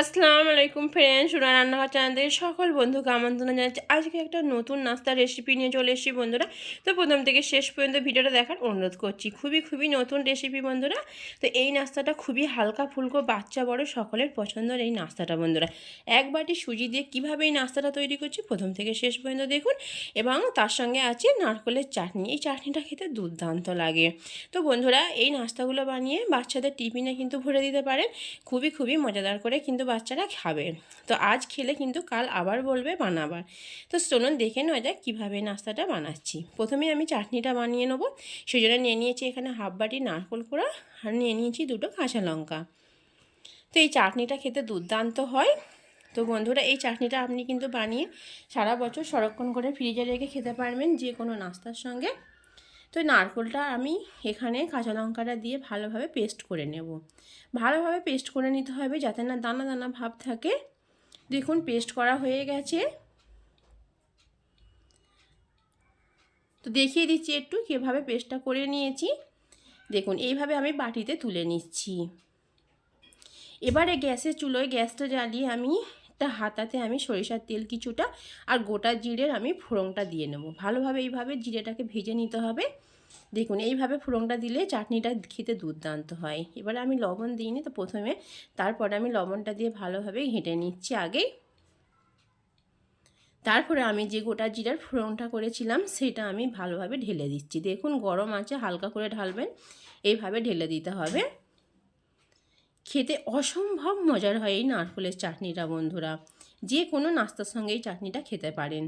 আসসালামু আলাইকুম ফ্রেন্ড সোনা রান্নাঘর চ্যানেল থেকে সকল বন্ধুকে আমন্ত্রণ জানাচ্ছি। আজকে একটা নতুন নাস্তার রেসিপি নিয়ে চলে এসেছি বন্ধুরা। তো প্রথম থেকে শেষ পর্যন্ত ভিডিওটা দেখার অনুরোধ করছি। খুবই খুবই নতুন রেসিপি বন্ধুরা। তো এই নাস্তাটা খুবই হালকা ফুলকো, বাচ্চা বড়, সকলের পছন্দের এই নাস্তাটা বন্ধুরা। এক বাটি সুজি দিয়ে কীভাবে এই নাস্তাটা তৈরি করছি প্রথম থেকে শেষ পর্যন্ত দেখুন। এবং তার সঙ্গে আছে নারকেলের চাটনি। এই চাটনিটা খেতে দুর্দান্ত লাগে। তো বন্ধুরা, এই নাস্তাগুলো বানিয়ে বাচ্চাদের টিফিনে কিন্তু ভরে দিতে পারেন। খুবই খুবই মজাদার করে কিন্তু বাচ্চারা খাবে। তো আজ খেলে কিন্তু কাল আবার বলবে বানাবার। তো চলুন দেখে নেওয়া যাক কীভাবে নাস্তাটা বানাচ্ছি। প্রথমে আমি চাটনিটা বানিয়ে নেব। সেই জন্য নিয়ে নিয়েছি এখানে হাফ বাটি নারকোল কোড়া আর নিয়ে নিয়েছি দুটো কাঁচা লঙ্কা। তো এই চাটনিটা খেতে দুর্দান্ত হয়। তো বন্ধুরা, এই চাটনিটা আপনি কিন্তু বানিয়ে সারা বছর সংরক্ষণ করে ফ্রিজে রেখে খেতে পারবেন যে কোনো নাস্তার সঙ্গে। তো নারকোলটা আমি এখানে কাঁচা লঙ্কাটা দিয়ে ভালোভাবে পেস্ট করে নেব। ভালোভাবে পেস্ট করে নিতে হবে যাতে না দানা দানা ভাব থাকে। দেখুন, পেস্ট করা হয়ে গেছে। তো দেখিয়ে দিচ্ছি একটু কীভাবে পেস্টটা করে নিয়েছি। দেখুন, এইভাবে আমি বাটিতে তুলে নিচ্ছি। এবারে গ্যাসের চুলোয় গ্যাসটা জ্বালিয়ে আমি একটা হাতাতে আমি সরিষার তেল কিছুটা আর গোটা জিরের আমি ফোড়নটা দিয়ে নেব। ভালোভাবে এইভাবে জিরেটাকে ভেজে নিতে হবে। দেখুন, এইভাবে ফোড়নটা দিলে চাটনিটা খেতে দুর্দান্ত হয়। এবারে আমি লবণ দিইনি তো প্রথমে তারপরে আমি লবণটা দিয়ে ভালোভাবে ঘেঁটে নিচ্ছি আগেই তারপরে আমি যে গোটা জিরার ফোড়নটা করেছিলাম, সেটা আমি ভালোভাবে ঢেলে দিচ্ছি। দেখুন, গরম আছে, হালকা করে ঢালবেন। এইভাবে ঢেলে দিতে হবে। খেতে অসম্ভব মজার হয় এই নারকলের চাটনিটা, বন্ধুরা। যে কোনো নাস্তার সঙ্গে এই চাটনিটা খেতে পারেন।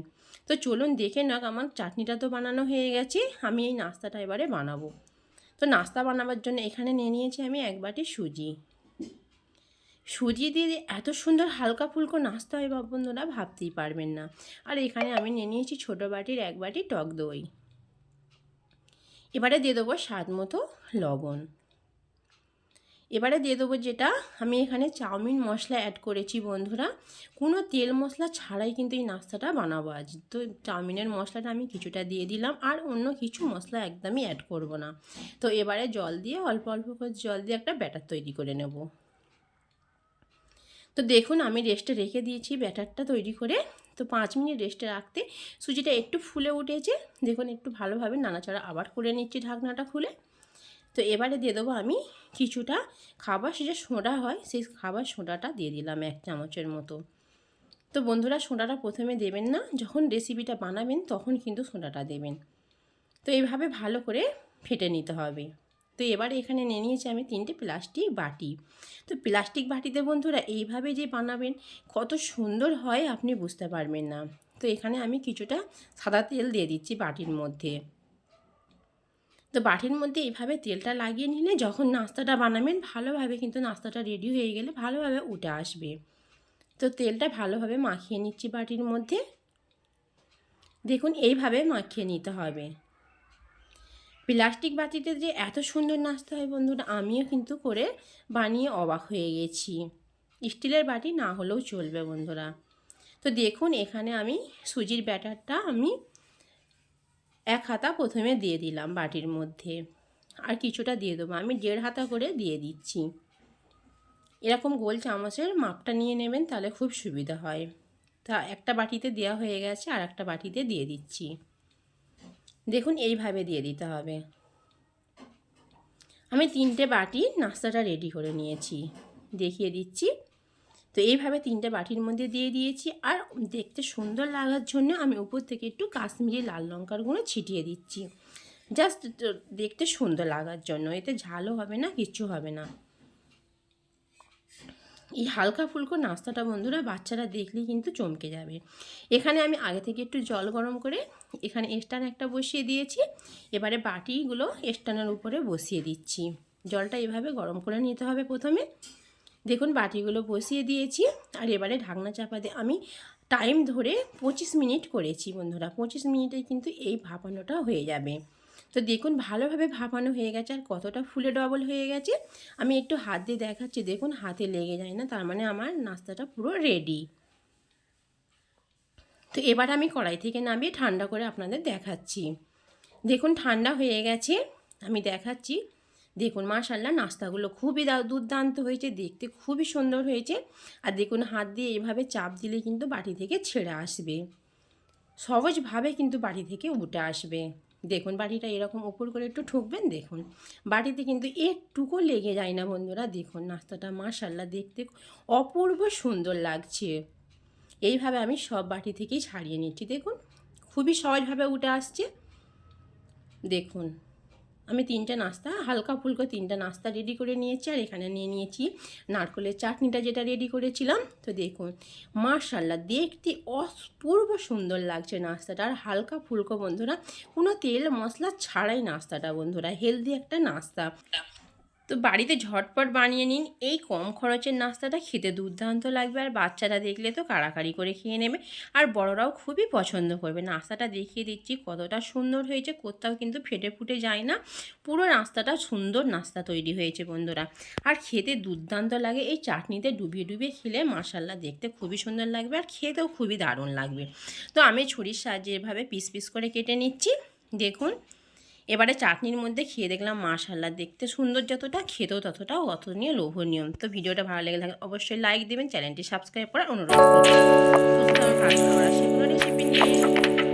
তো চলুন দেখে নাক, আমার চাটনিটা তো বানানো হয়ে গেছে, আমি এই নাস্তাটা এবারে বানাবো। তো নাস্তা বানাবার জন্য এখানে নিয়ে নিয়েছি আমি এক বাটি সুজি। সুজি দিয়ে এত সুন্দর হালকা ফুলকো নাস্তা হয় বন্ধুরা ভাবতেই পারবেন না। আর এখানে আমি নিয়ে নিয়েছি ছোটো বাটির এক বাটি টক দই। এবারে দিয়ে দেবো স্বাদ মতো লবণ। এবারে দিয়ে দেবো যেটা আমি এখানে চাউমিন মশলা অ্যাড করেছি বন্ধুরা। কোনো তেল মশলা ছাড়াই কিন্তু এই নাস্তাটা বানাবো আজ। তো চাউমিনের মশলাটা আমি কিছুটা দিয়ে দিলাম আর অন্য কিছু মশলা একদমই অ্যাড করব না। তো এবারে জল দিয়ে অল্প অল্প করে জল দিয়ে একটা ব্যাটার তৈরি করে নেব। তো দেখুন আমি রেস্টে রেখে দিয়েছি ব্যাটারটা তৈরি করে। তো পাঁচ মিনিট রেস্টে রাখতে সুজিটা একটু ফুলে উঠেছে। দেখুন একটু ভালোভাবে নাড়াচাড়া আবার করে নিচ্ছি ঢাকনাটা খুলে। তো এবারে দিয়ে দেবো আমি কিছুটা খাবার সে যে সোঁডা হয়, সেই খাবার সোঁডাটা দিয়ে দিলাম এক চামচের মতো। তো বন্ধুরা, সোঁডাটা প্রথমে দেবেন না, যখন রেসিপিটা বানাবেন তখন কিন্তু সোঁডাটা দেবেন। তো এইভাবে ভালো করে ফেটে নিতে হবে। তো এবারে এখানে নিয়ে নিয়েছি আমি তিনটে প্লাস্টিক বাটি। তো প্লাস্টিক বাটিতে বন্ধুরা, এইভাবে যে বানাবেন, কত সুন্দর হয় আপনি বুঝতে পারবেন না। তো এখানে আমি কিছুটা সাদা তেল দিয়ে দিচ্ছি বাটির মধ্যে। তো বাটির মধ্যে এইভাবে তেলটা লাগিয়ে নিলে যখন নাস্তাটা বানাবেন, ভালোভাবে কিন্তু নাস্তাটা রেডি হয়ে গেলে ভালোভাবে উঠে আসবে। তো তেলটা ভালোভাবে মাখিয়ে নিচ্ছি বাটির মধ্যে। দেখুন, এইভাবে মাখিয়ে নিতে হবে। প্লাস্টিক বাটিতে যে এত সুন্দর নাস্তা হয় বন্ধুরা, আমিও কিন্তু করে বানিয়ে অবাক হয়ে গেছি। স্টিলের বাটি না হলেও চলবে বন্ধুরা। তো দেখুন, এখানে আমি সুজির ব্যাটারটা আমি এক হাতা প্রথমে দিয়ে দিলাম বাটির মধ্যে। আর কিছুটা দিয়ে দেবো। আমি দেড় হাতা করে দিয়ে দিচ্ছি। এরকম গোল চামচের মাপটা নিয়ে নেবেন, তাহলে খুব সুবিধা হয়। তা একটা বাটিতে দেওয়া হয়ে গেছে, আর একটা বাটিতে দিয়ে দিচ্ছি। দেখুন, এইভাবে দিয়ে দিতে হবে। আমি তিনটে বাটি নাস্তাটা রেডি করে নিয়েছি। দেখিয়ে দিচ্ছি। তো এইভাবে তিনটে বাটির মধ্যে দিয়ে দিয়েছি। আর দেখতে সুন্দর লাগার জন্য আমি উপর থেকে একটু কাশ্মীরি লাল লঙ্কার গুঁড়ো ছিটিয়ে দিচ্ছি। জাস্ট দেখতে সুন্দর লাগার জন্য। এতে ঝালও হবে না, কিচ্ছু হবে না। এই হালকা ফুলকো নাস্তাটা বন্ধুরা বাচ্চারা দেখলেই কিন্তু চমকে যাবে। এখানে আমি আগে থেকে একটু জল গরম করে এখানে স্টান একটা বসিয়ে দিয়েছি। এবারে বাটিগুলো স্টানের উপরে বসিয়ে দিচ্ছি। জলটা এভাবে গরম করে নিতে হবে প্রথমে। দেখুন বাটিগুলো বসিয়ে দিয়েছি আর এবারে ঢাকনা চাপা দিয়ে আমি টাইম ধরে পঁচিশ মিনিট করেছি বন্ধুরা। পঁচিশ মিনিটে কিন্তু এই ভাপানোটা হয়ে যাবে। তো দেখুন ভালোভাবে ভাপানো হয়ে গেছে আর কতটা ফুলে ডবল হয়ে গেছে। আমি একটু হাত দিয়ে দেখাচ্ছি, দেখুন হাতে লেগে যায় না, তার মানে আমার নাস্তাটা পুরো রেডি তো এবার আমি কড়াই থেকে নামিয়ে ঠান্ডা করে আপনাদের দেখাচ্ছি। দেখুন ঠান্ডা হয়ে গেছে, আমি দেখাচ্ছি। দেখুন মাশাল্লাহ নাস্তাগুলো খুবই দুর্দান্ত হয়েছে, দেখতে খুবই সুন্দর হয়েছে। আর দেখুন, হাত দিয়ে এভাবে চাপ দিলে কিন্তু বাটি থেকে ছেড়ে আসবে। সহজভাবে কিন্তু বাড়ি থেকে উঠে আসবে। দেখুন, বাটিটা এরকম উপর করে একটু ঠুকবেন, দেখুন। বাটিতে কিন্তু একটুকু লেগে যায় না, বন্ধুরা। দেখুন, নাস্তাটা মাশাল্লাহ দেখতে অপূর্ব সুন্দর লাগছে। এইভাবে আমি সব বাটি থেকেই ছাড়িয়ে নিচ্ছি, দেখুন। খুবই সহজভাবে উঠে আসছে। দেখুন। আমি তিনটে নাস্তা, হালকা ফুলকো তিনটা নাস্তা রেডি করে নিয়েছি আর এখানে নিয়ে নিয়েছি নারকলের চাটনিটা যেটা রেডি করেছিলাম। তো দেখুন মার্শাল্লাহ দেখতে অপূর্ব সুন্দর লাগছে নাস্তাটা। আর হালকা ফুলকো বন্ধুরা, কোনো তেল মশলা ছাড়াই নাস্তাটা বন্ধুরা হেলদি একটা নাস্তা। তো বাড়িতে ঝটপট বানিয়ে নিন। এই কম খরচের নাস্তাটা খেতে দুর্দান্ত লাগবে আর বাচ্চারা দেখলে তো কাড়াকাড়ি করে খেয়ে নেবে। আর বড়রাও খুবই পছন্দ করবে। নাস্তাটা দেখিয়ে দিচ্ছি কতটা সুন্দর হয়েছে। কোথাও কিন্তু ফেটে ফুটে যায় না। পুরো নাস্তাটা সুন্দর নাস্তা তৈরি হয়েছে বন্ধুরা। আর খেতে দুর্দান্ত লাগে। এই চাটনিতে ডুবিয়ে ডুবিয়ে খেলে মাসাল্লা দেখতে খুবই সুন্দর লাগবে আর খেতেও খুবই দারুণ লাগবে। তো আমি ছুরির সাহায্যে এভাবে পিস পিস করে কেটে নিচ্ছি। দেখুন। এবারে চাটনির মধ্যে খেয়ে দেখলাম মাশাল্লা দেখতে সুন্দর যতটা, খেতেও ততটা অত নিয়ে লোভনীয়। তো ভিডিওটা ভালো লেগে থাকে অবশ্যই লাইক দেবেন, চ্যানেলটি সাবস্ক্রাইব করার অনুরোধ করবেন রেসিপি নিয়ে।